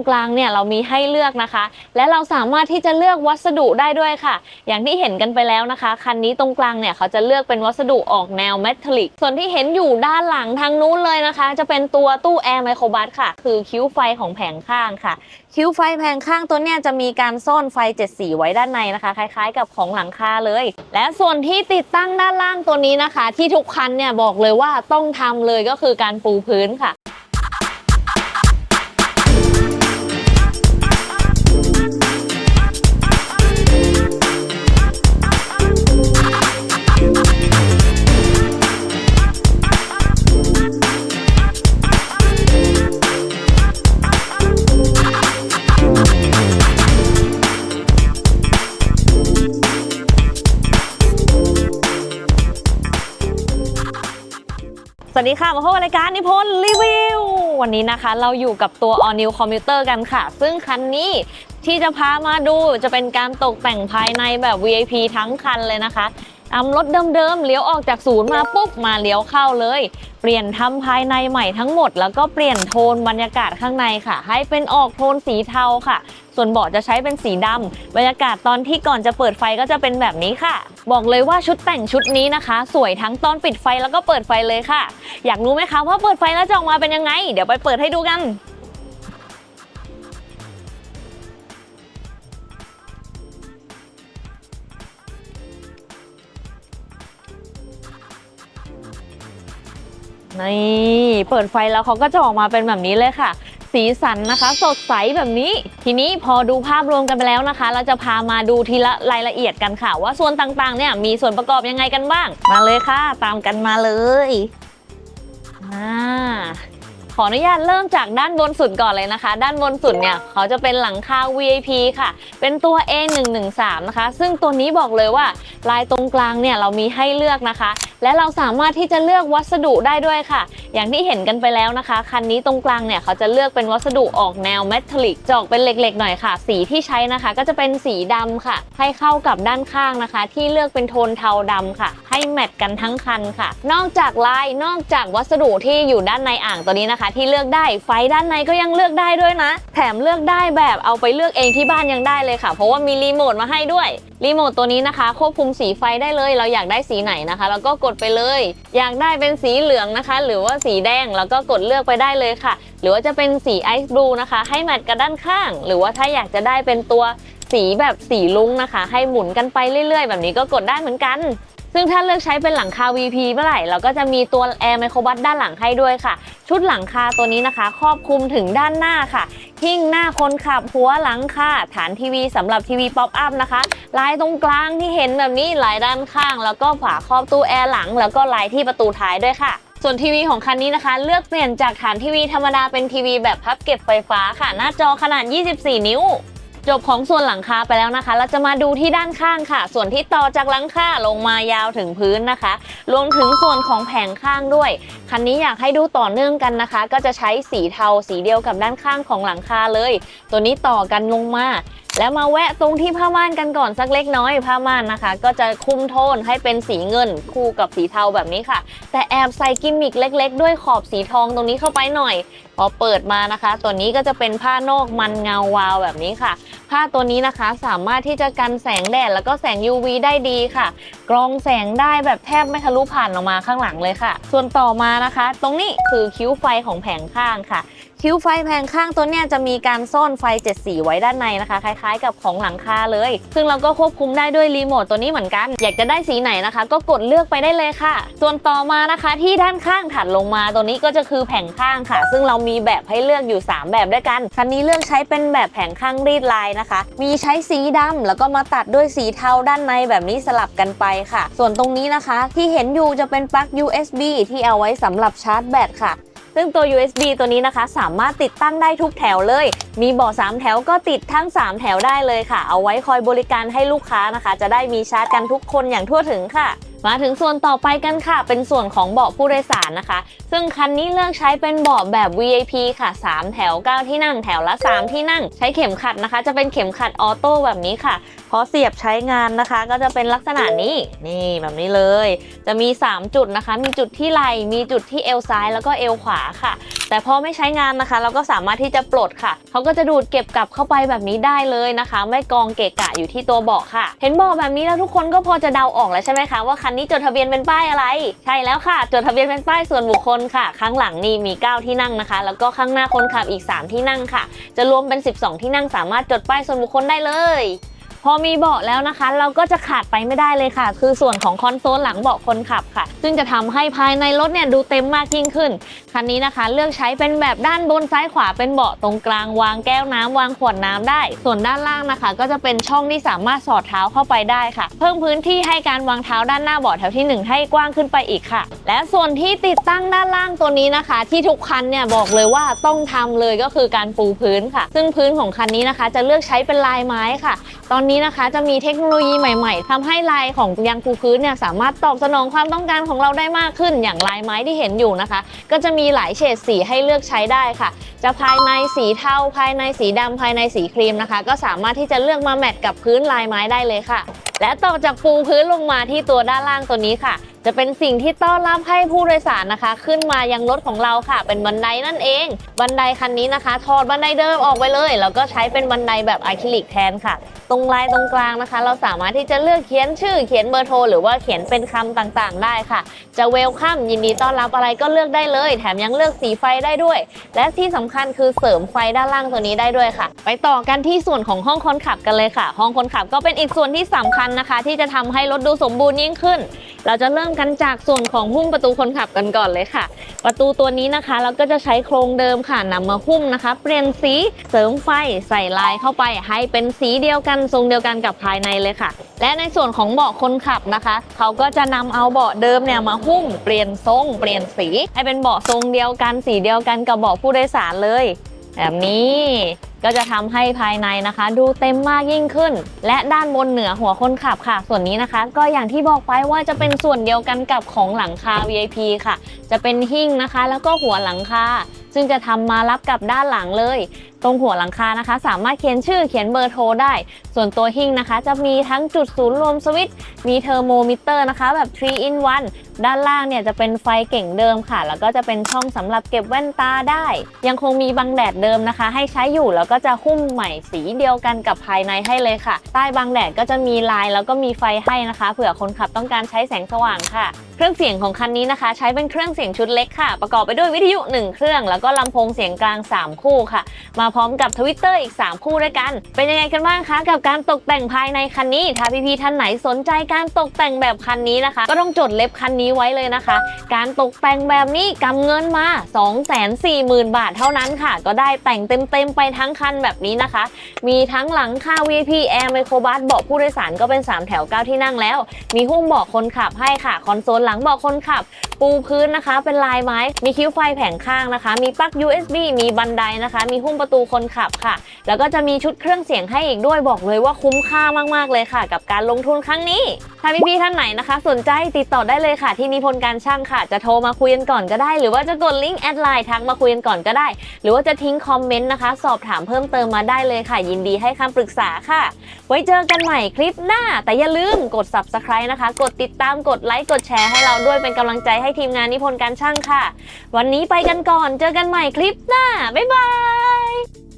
รงกลางเนี่ยเรามีให้เลือกนะคะ และเราสามารถที่จะเลือกวัสดุได้ด้วยค่ะ อย่างที่เห็นกันไปแล้วนะคะ คันนี้ตรงกลางเนี่ยเขาจะเลือกเป็นวัสดุออกแนวเมทัลลิก ส่วนที่เห็นอยู่ด้านหลังทางนู้นเลยนะคะ จะเป็นตัวตู้แอร์ไมโครบัสค่ะ คือคิ้วไฟของแผงข้างค่ะ คิ้วไฟแผงข้างตัวเนี้ยจะมีการซ่อนไฟเจ็ดสีไว้ด้านในนะคะ คล้ายๆ กับของหลังคาเลย และส่วนที่ติดตั้งด้านล่างตัวนี้นะคะ ที่ทุกคันเนี่ยบอกเลยว่าต้องทำเลยก็คือการปูพื้นค่ะ วัสดีค่ะ มาพบกับรายการนิพนธ์รีวิว วันนี้นะคะ เราอยู่กับตัว All New Commuter กันค่ะ ซึ่งคันนี้ ที่จะพามาดูจะเป็นการตกแต่งภายในแบบ VIP ทั้งคันเลยนะคะนำรถเดิมๆเลี้ยวออกจากศูนย์มาปุ๊บมาเลี้ยวเข้าเลย เปลี่ยนทำภายในใหม่ทั้งหมด แล้วก็เปลี่ยนโทนบรรยากาศข้างในค่ะ ให้เป็นออกโทนสีเทาค่ะ ส่วนเบาะจะใช้เป็นสีดำบรรยากาศตอนที่ก่อนจะเปิดไฟก็จะเป็นแบบนี้ค่ะ บอกเลยว่าชุดแต่งชุดนี้นะคะ สวยทั้งตอนปิดไฟแล้วก็เปิดไฟเลยค่ะ อยากรู้ไหมคะว่าเปิดไฟแล้วจะออกมาเป็นยังไง เดี๋ยวไปเปิดให้ดูกัน นี่เปิดไฟแล้วเขาก็จะออกมาเป็นแบบนี้เลยค่ะ สีสันนะคะ สดใสแบบนี้ ทีนี้พอดูภาพรวมกันไปแล้วนะคะ เราจะพามาดูทีละรายละเอียดกันค่ะ ว่าส่วนต่างๆ เนี่ยมีส่วนประกอบยังไงกันบ้าง มาเลยค่ะ ตามกันมาเลยอ่าขออนุญาตเริ่มจากด้านบนสุดก่อนเลยนะคะ ด้านบนสุดเนี่ยเขาจะเป็นหลังคา VIP ค่ะ เป็นตัว A113 นะคะ ซึ่งตัวนี้บอกเลยว่าลายตรงกลางเนี่ยเรามีให้เลือกนะคะ และเราสามารถที่จะเลือกวัสดุได้ด้วยค่ะ อย่างที่เห็นกันไปแล้วนะคะ คันนี้ตรงกลางเนี่ยเขาจะเลือกเป็นวัสดุออกแนวเมทัลลิกจอกเป็นเหล็กๆหน่อยค่ะ สีที่ใช้นะคะ ก็จะเป็นสีดำค่ะ ให้เข้ากับด้านข้างนะคะ ที่เลือกเป็นโทนเทาดำค่ะ ให้แมทกันทั้งคันค่ะ นอกจากลายนอกจากวัสดุที่อยู่ด้านในอ่างตัวนี้นะคะ ที่เลือกได้ไฟด้านในก็ยังเลือกได้ด้วยนะ แถมเลือกได้แบบเอาไปเลือกเองที่บ้านยังได้เลยค่ะ เพราะว่ามีรีโมทมาให้ด้วย รีโมทตัวนี้นะคะ ควบคุมสีไฟได้เลย เราอยากได้สีไหนนะคะแล้วก็กดไปเลย อยากได้เป็นสีเหลืองนะคะ หรือว่าสีแดงแล้วก็กดเลือกไปได้เลยค่ะ หรือว่าจะเป็นสีไอซ์บลูนะคะ ให้แมทกับด้านข้าง หรือว่าถ้าอยากจะได้เป็นตัวสีแบบสีลุ้งนะคะ ให้หมุนกันไปเรื่อย ๆ แบบนี้ก็กดได้เหมือนกัน ซึ่งถ้าเลือกใช้เป็นหลังคา VP เมื่อไหร่ เราก็จะมีตัวแอร์ไมโครบัสด้านหลังให้ด้วยค่ะ ชุดหลังคาตัวนี้นะคะ ครอบคลุมถึงด้านหน้าค่ะหิ้งหน้าคนขับหัวหลังค่ะ ฐานทีวีสำหรับทีวีป๊อปอัพนะคะลายตรงกลางที่เห็นแบบนี้ลายด้านข้าง แล้วก็ฝาครอบตู้แอร์หลัง แล้วก็ลายที่ประตูท้ายด้วยค่ะส่วนทีวีของคันนี้นะคะ เลือกเปลี่ยนจากฐานทีวีธรรมดาเป็นทีวีแบบพับเก็บไฟฟ้าค่ะ หน้าจอขนาด 24 นิ้ว จบของส่วนหลังคาไปแล้วนะคะ เราจะมาดูที่ด้านข้างค่ะ ส่วนที่ต่อจากหลังคาลงมายาวถึงพื้นนะคะ รวมถึงส่วนของแผงข้างด้วย คันนี้อยากให้ดูต่อเนื่องกันนะคะ ก็จะใช้สีเทาสีเดียวกับด้านข้างของหลังคาเลย ตัวนี้ต่อกันลงมา แล้วมาแวะตรงที่ผ้าม่านกันก่อนสักเล็กน้อยผ้าม่านนะคะ ก็จะคุมโทนให้เป็นสีเงินคู่กับสีเทาแบบนี้ค่ะ แต่แอบใส่กิมมิกเล็ก ๆ ด้วยขอบสีทองตรงนี้เข้าไปหน่อย พอเปิดมานะคะ ตัวนี้ก็จะเป็นผ้านอกมันเงาวาวแบบนี้ค่ะ ผ้าตัวนี้นะคะสามารถที่จะกันแสงแดดแล้วก็แสง UV ได้ดีค่ะ กรองแสงได้แบบแทบไม่ทะลุผ่านออกมาข้างหลังเลยค่ะ ส่วนต่อมานะคะ ตรงนี้คือคิ้วไฟของแผงข้างค่ะ คิ้วไฟแผงข้างตัวเนี้ยจะมีการซ่อนไฟเจ็ดสีไว้ด้านในนะคะ คล้ายๆ กับของหลังคาเลย ซึ่งเราก็ควบคุมได้ด้วยรีโมทตัวนี้เหมือนกัน อยากจะได้สีไหนนะคะ ก็กดเลือกไปได้เลยค่ะ ส่วนต่อมานะคะที่ด้านข้างถัดลงมาตัวนี้ก็จะคือแผงข้างค่ะ ซึ่งเรามีแบบให้เลือกอยู่ 3 แบบด้วยกันคันนี้เลือกใช้เป็นแบบแผงข้างรีดลายนะคะ มีใช้สีดำแล้วก็มาตัดด้วยสีเทาด้านในแบบนี้สลับกันไปค่ะ ส่วนตรงนี้นะคะ ที่เห็นอยู่จะเป็นปลั๊ก USB ที่เอาไว้สำหรับชาร์จแบตค่ะ ซึ่งตัว USB ตัวนี้นะคะ สามารถติดตั้งได้ทุกแถวเลย มีเบาะ3แถวก็ติดทั้ง 3 แถวได้เลยค่ะ เอาไว้คอยบริการให้ลูกค้านะคะ จะได้มีชาร์จกันทุกคนอย่างทั่วถึงค่ะมาถึงส่วนต่อไปกันค่ะ เป็นส่วนของเบาะผู้โดยสารนะคะ ซึ่งคันนี้เลือกใช้เป็นเบาะแบบ VIP ค่ะ 3 แถว 9 ที่นั่ง แถวละ 3 ที่นั่ง ใช้เข็มขัดนะคะ จะเป็นเข็มขัดออโต้แบบนี้ค่ะพอเสียบใช้งานนะคะ ก็จะเป็นลักษณะนี้นี่แบบนี้เลย จะมี 3 จุดนะคะ มีจุดที่ไหล่มีจุดที่เอวซ้ายแล้วก็เอวขวาค่ะ แต่พอไม่ใช้งานนะคะ เราก็สามารถที่จะปลดค่ะเขาก็จะดูดเก็บกลับเข้าไปแบบนี้ได้เลยนะคะ ไม่กองเกะกะอยู่ที่ตัวเบาะค่ะ เห็นเบาะแบบนี้แล้วทุกคนก็พอจะเดาออกแล้วใช่ไหมคะว่าคันนี้จดทะเบียนเป็นป้ายอะไร ใช่แล้วค่ะ จดทะเบียนเป็นป้ายส่วนบุคคลค่ะ ข้างหลังนี่มี 9 ที่นั่งนะคะ แล้วก็ข้างหน้าคนขับอีก 3 ที่นั่งค่ะ จะรวมเป็น 12 ที่นั่งสามารถจดป้ายส่วนบุคคลได้เลย พอมีเบาะแล้วนะคะ เราก็จะขาดไปไม่ได้เลยค่ะ คือส่วนของคอนโซลหลังเบาะคนขับค่ะ ซึ่งจะทำให้ภายในรถเนี่ยดูเต็มมากยิ่งขึ้น คันนี้นะคะ เลือกใช้เป็นแบบด้านบนซ้ายขวาเป็นเบาะตรงกลางวางแก้วน้ำวางขวดน้ำได้ ส่วนด้านล่างนะคะ ก็จะเป็นช่องที่สามารถสอดเท้าเข้าไปได้ค่ะ เพิ่มพื้นที่ให้การวางเท้าด้านหน้าเบาะแถวทีหนึ่งให้กว้างขึ้นไปอีกค่ะ และส่วนที่ติดตั้งด้านล่างตัวนี้นะคะ ที่ทุกคันเนี่ยบอกเลยว่าต้องทำเลยก็คือการปูพื้นค่ะ ซึ่งพื้นของคันนี้นะคะ จะเลือกใช้เป็นลายไม้ค่ะ ตอนนี้นะคะจะมีเทคโนโลยีใหม่ๆทำให้ลายของยางปูพื้นเนี่ยสามารถตอบสนองความต้องการของเราได้มากขึ้น อย่างลายไม้ที่เห็นอยู่นะคะ ก็จะมีหลายเฉดสีให้เลือกใช้ได้ค่ะ จะภายในสีเทาภายในสีดำภายในสีครีมนะคะ ก็สามารถที่จะเลือกมาแมทกับพื้นลายไม้ได้เลยค่ะ และต่อจากปูพื้นลงมาที่ตัวด้านล่างตัวนี้ค่ะจะเป็นสิ่งที่ต้อนรับให้ผู้โดยสารนะคะ ขึ้นมายังรถของเราค่ะ เป็นบันไดนั่นเอง บันไดคันนี้นะคะถอดบันไดเดิมออกไปเลย แล้วก็ใช้เป็นบันไดแบบอะคริลิกแทนค่ะ ตรงลายตรงกลางนะคะ เราสามารถที่จะเลือกเขียนชื่อเขียนเบอร์โทรหรือว่าเขียนเป็นคำต่างๆ ได้ค่ะ จะเวลคัมยินดีต้อนรับอะไรก็เลือกได้เลย แถมยังเลือกสีไฟได้ด้วย และที่สำคัญคือเสริมไฟด้านล่างตัวนี้ได้ด้วยค่ะ ไปต่อกันที่ส่วนของห้องคนขับกันเลยค่ะ ห้องคนขับก็เป็นอีกส่วนที่สำคัญนะคะ ที่จะทำให้รถดูสมบูรณ์ยิ่งขึ้น เราจะเริ่มกันจากส่วนของหุ้มประตูคนขับกันก่อนเลยค่ะ ประตูตัวนี้นะคะเราก็จะใช้โครงเดิมค่ะนำมาหุ้มนะคะ เปลี่ยนสีเสริมไฟใส่ลายเข้าไป ให้เป็นสีเดียวกันทรงเดียวกันกับภายในเลยค่ะ และในส่วนของเบาะคนขับนะคะ เขาก็จะนำเอาเบาะเดิมเนี่ยมาหุ้มเปลี่ยนทรง เปลี่ยนสี ให้เป็นเบาะทรงเดียวกันสีเดียวกันกับเบาะผู้โดยสารเลย แบบนี้ ก็จะทำให้ภายในนะคะ ดูเต็มมากยิ่งขึ้น และด้านบนเหนือหัวคนขับค่ะ ส่วนนี้นะคะ ก็อย่างที่บอกไปว่าจะเป็นส่วนเดียวกันกับของหลังคา VIP ค่ะ จะเป็นหิ้งนะคะ แล้วก็หัวหลังคาซึ่งจะทำมารับกับด้านหลังเลย ตรงหัวหลังคานะคะ สามารถเขียนชื่อเขียนเบอร์โทรได้ ส่วนตัวหิ้งนะคะ จะมีทั้งจุดศูนย์รวมสวิตช์มีเทอร์โมมิเตอร์นะคะ แบบ 3 in 1 ด้านล่างเนี่ยจะเป็นไฟเก่งเดิมค่ะ แล้วก็จะเป็นช่องสำหรับเก็บแว่นตาได้ ยังคงมีบังแดดเดิมนะคะ ให้ใช้อยู่แล้วก็จะหุ้มใหม่สีเดียวกันกับภายในให้เลยค่ะ ใต้บังแดดก็จะมีลายแล้วก็มีไฟให้นะคะ เผื่อคนขับต้องการใช้แสงสว่างค่ะ เครื่องเสียงของคันนี้นะคะ ใช้เป็นเครื่องเสียงชุดเล็กค่ะ ประกอบไปด้วยวิทยุ 1 เครื่อง แล้วก็ลำโพงเสียงกลาง 3 คู่ค่ะ มาพร้อมกับทวิตเตอร์อีก 3 คู่ด้วยกัน เป็นยังไงกันบ้างคะ กับการตกแต่งภายในคันนี้ ถ้าพี่ๆท่านไหนสนใจการตกแต่งแบบคันนี้นะคะ ก็ต้องจดเล็บคันนี้ไว้เลยนะคะ การตกแต่งแบบนี้กำเงินมา 240,000 บาทเท่านั้นค่ะ ก็ได้แต่งเต็มๆไปทั้งคันแบบนี้นะคะ มีทั้งหลังคา VIP Air Microbus เบาะผู้โดยสารก็เป็น 3 แถว 9 ที่นั่งแล้ว มีหุ้มเบาะคนขับให้ค่ะ คอนโซลหลังเบาะคนขับ ปูพื้นนะคะ เป็นลายไม้ มีคิ้วไฟแผงข้างนะคะ มีปลั๊ก USB มีบันไดนะคะ มีหุ้มประตูคนขับค่ะ แล้วก็จะมีชุดเครื่องเสียงให้อีกด้วยบอกเลยว่าคุ้มค่ามากๆเลยค่ะ กับการลงทุนครั้งนี้ถ้าพี่ๆท่านไหนนะคะ สนใจติดต่อได้เลยค่ะ ที่นิพนธ์การช่างค่ะ จะโทรมาคุยกันก่อนก็ได้ หรือว่าจะกดลิงก์แอดไลน์ทักมาคุยกันก่อนก็ได้ หรือว่าจะทิ้งคอมเมนต์นะคะ สอบถามเพิ่มเติมมาได้เลยค่ะ ยินดีให้คำปรึกษาค่ะ ไว้เจอกันใหม่คลิปหน้า แต่อย่าลืมกด subscribe นะคะ กดติดตามกดไลค์กดแชร์ให้เราด้วยเป็นกำลังใจให้ทีมงานนิพนธ์การช่างค่ะ วันนี้ไปกันก่อน เจอกันใหม่คลิปหน้าบ๊ายบาย